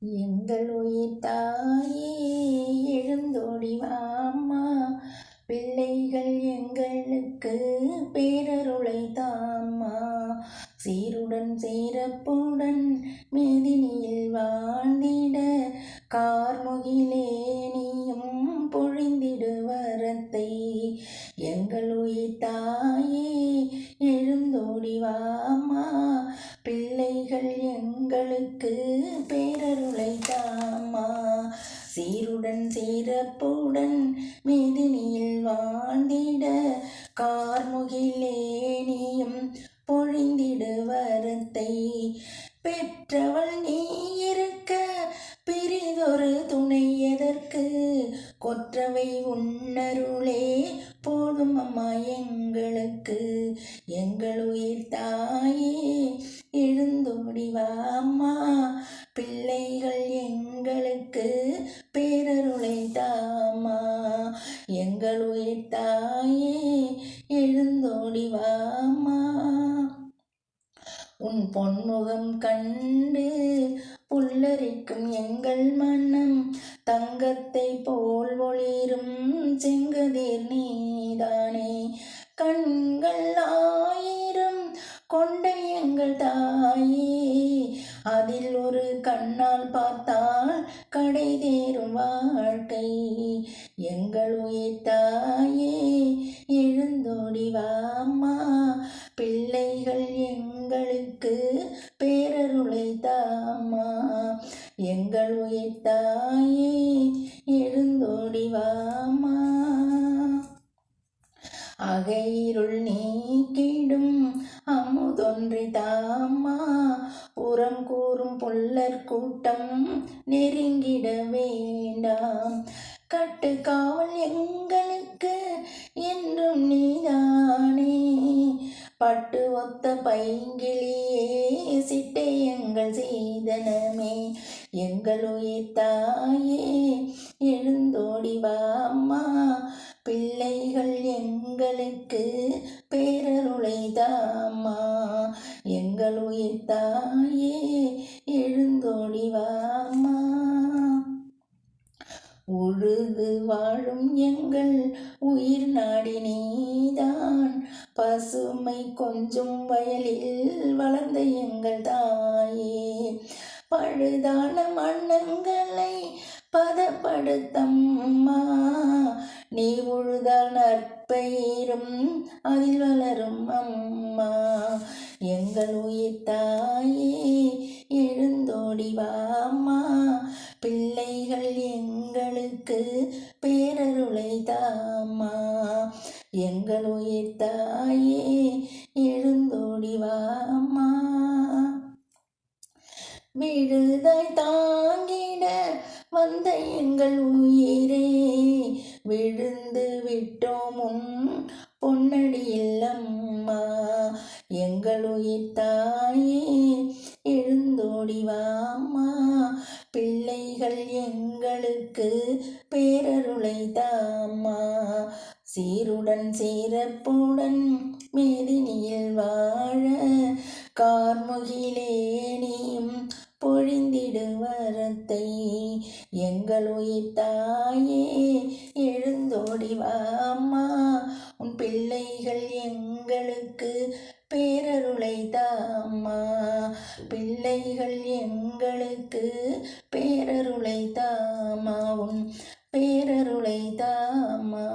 எங்கள் உயிர் தாயே எழுந்தோடிவாம்மா பிள்ளைகள் எங்களுக்கு பேரருளை தாம்மா. சீருடன் சீரப்புடன் மேதினியில் வாழ்ந்திட கார்முகிலே நீயும் பொழிந்திடு வரத்தை. எங்கள் உயிர் தாயே எழுந்தோடிவாம்மா பிள்ளைகள் எங்களுக்கு பேரருளை தாம்மா சீருடன் சீரப்புடன் மேதினியில் வாழ்ந்திட கார்முகிலே நீயும் பொழிந்திடு வரத்தை பெற்றவள் நீ இருக்க பிரிதொரு துணை எதற்கு? கொற்றவை உன்னருளே போதும் அம்மா எங்களுக்கு. எங்கள் உயிர் தாயே எழுந்தோடி வாம்மா. பிள்ளைகள் எங்களுக்கு உன் பொன்முகம் கண்டு புல்லரிக்கும் எங்கள் மனம். தங்கத்தை போல் ஒளிரும் செங்கதிர் நீதானே. கண்கள் ஆயிரம் கொண்ட எங்கள் தாயே. அதில் ஒரு கண்ணால் பார்த்தால் கடை தேரும் வாழ்க்கை. எங்கள் உயிர் தாயே எழுந்தோடி வாம்மா பிள்ளைகள் எங்களுக்கு பேரருளை எங்கள் உயிர் தாயே எழுந்தோடிவாமா அகையிருள் நீக்கிடும் அமுதொன்றி தாமா? புறம் கூறும் புல்லர் கூட்டம் நெருங்கிட வேண்டாம். கட்டுக்கா பைங்கிளியே சிட்டை எங்கள் சீதனமே எங்கள் உயிர் தாயே எழுந்தோடி வாம்மா. பிள்ளைகள் எங்களுக்கு பேரருளை தாம்மா எங்கள் உயிர் தாயே எழுந்தோடி வாம்மா. உழுது வாழும் எங்கள் உயிர் நாடி நீதான். பசுமை கொஞ்சம் வயலில் வளர்ந்த எங்கள் தாயே. பழுதான மன்னங்களை பதப்படுத்தம்மா. நீ உழுதால் நற்பெயரும் அதில் வளரும் அம்மா எங்கள் உயிர் தாயே அம்மா எங்கள் உயிர் தாயே எழுந்தோடி வாம்மா விழுதாய் தாங்கிட வந்த எங்கள் உயிரே விழுந்து விட்டோம் உன் பொன்னடியில் அம்மா. எங்கள் உயிர் தாயே எழுந்தோடி வாம்மா எங்களுக்கு பேரருளை தாம்மா சீருடன் சீரப்புடன் மேதினியில் வாழ கார்முகிலே நீயும் பொழிந்திடு வரத்தை. எங்கள் உயிர் தாயே எழுந்தோடி வாம்மா. உன் பிள்ளைகள் எங்களுக்கு பிள்ளைகள் எங்களுக்கு பேரருளை தாமாவும் பேரருளை தாமா